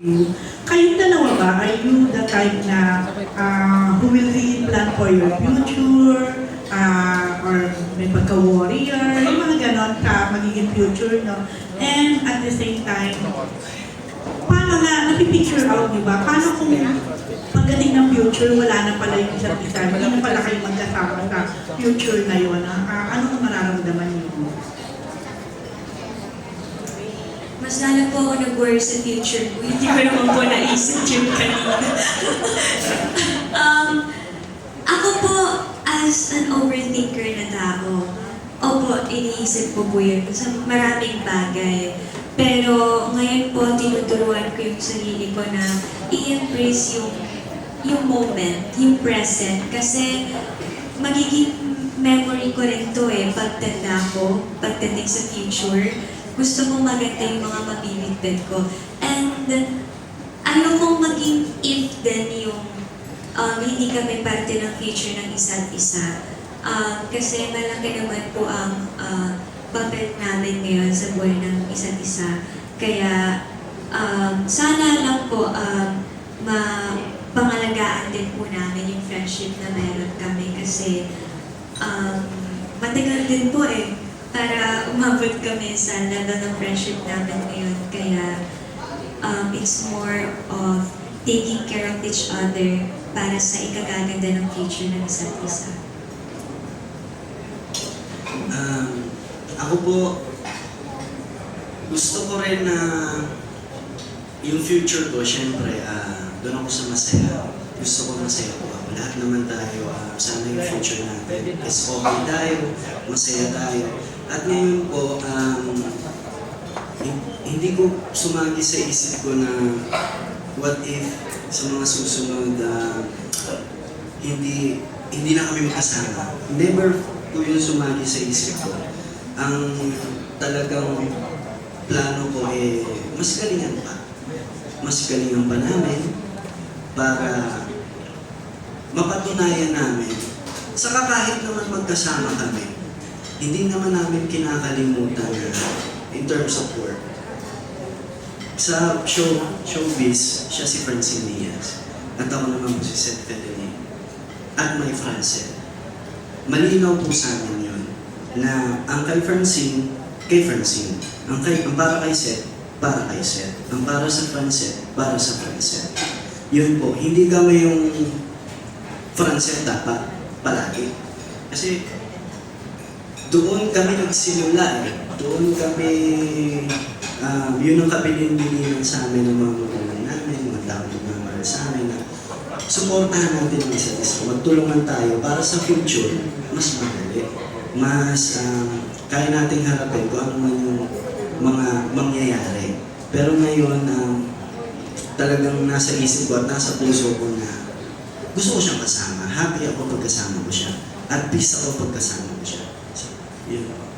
Kayong dalawa ba, are you the type na uh, who will really plan for your future? Uh, or may pagka-warrior? Yung mga ganon ka, magiging future, no? And at the same time, paano na, napipicture out, di ba? Paano kung pagdating ng future, wala na pala yung isa't isa, hindi na pala kayo magkasama sa future na yun. Ah, ano ang mararamdaman niyo? Mas lalo po ako nag-worry sa future ko. Hindi ko naman po naisip yun kanina. um, ako po, as an overthinker na tao, opo, iniisip ko po yun sa maraming bagay. Pero ngayon po, tinuturuan ko yung sarili ko na i-embrace yung yung moment, yung present. Kasi magiging memory ko rin to eh, pagtanda ko, pagdating sa future. Gusto kong maganda yung mga mabibitbit ko. And ayokong maging if then yung um, hindi kami parte ng future ng isa't isa. Um, kasi malaki naman po ang uh, papel namin ngayon sa buhay ng isa't isa. Kaya um, sana lang po um, ma pangalagaan din po namin yung friendship na meron kami kasi um, matagal din po eh para umabot kami sa level ng friendship namin ngayon. Kaya um, it's more of taking care of each other para sa ikagaganda ng future ng isa't isa. Um, ako po, gusto ko rin na yung future ko, syempre, ah, doon ako sa masaya. Gusto ko masaya po ako. Lahat naman tayo, ah, sana yung future natin is okay tayo, masaya tayo. At ngayon po, um, hin- hindi ko sumagi sa isip ko na what if sa mga susunod ah, hindi hindi na kami makasama. Never po yun sumagi sa isip ko. Ang talagang plano ko eh, mas galingan pa. Mas galingan pa namin para mapatunayan namin. Saka kahit naman magkasama kami, hindi naman namin kinakalimutan na in terms of work. Sa show, showbiz, siya si Francine Diaz. At ako naman po si Seth Federer. At may Francine. Malinaw po sa amin yun na ang kay Francine, kay Francine. Ang, kay, ang para kay Seth, para kay Seth. Ang para sa Francine, para sa Francine. Yun po, hindi kami yung Francine dapat palagi. Kasi doon kami nagsimula eh. Doon kami, um, yun ang kabilin-bilinan sa amin ng mga magulang namin, mga tao nagmamahal sa amin na suportahan natin ang isa't isa. Magtulungan tayo para sa future, mas madali. Mas um, kaya nating harapin kung ano man yung mga mangyayari. Pero ngayon, um, talagang nasa isip ko at nasa puso ko na gusto ko siyang kasama. Happy ako pag kasama ko siya. At peace ako pag kasama ko siya. So, yun.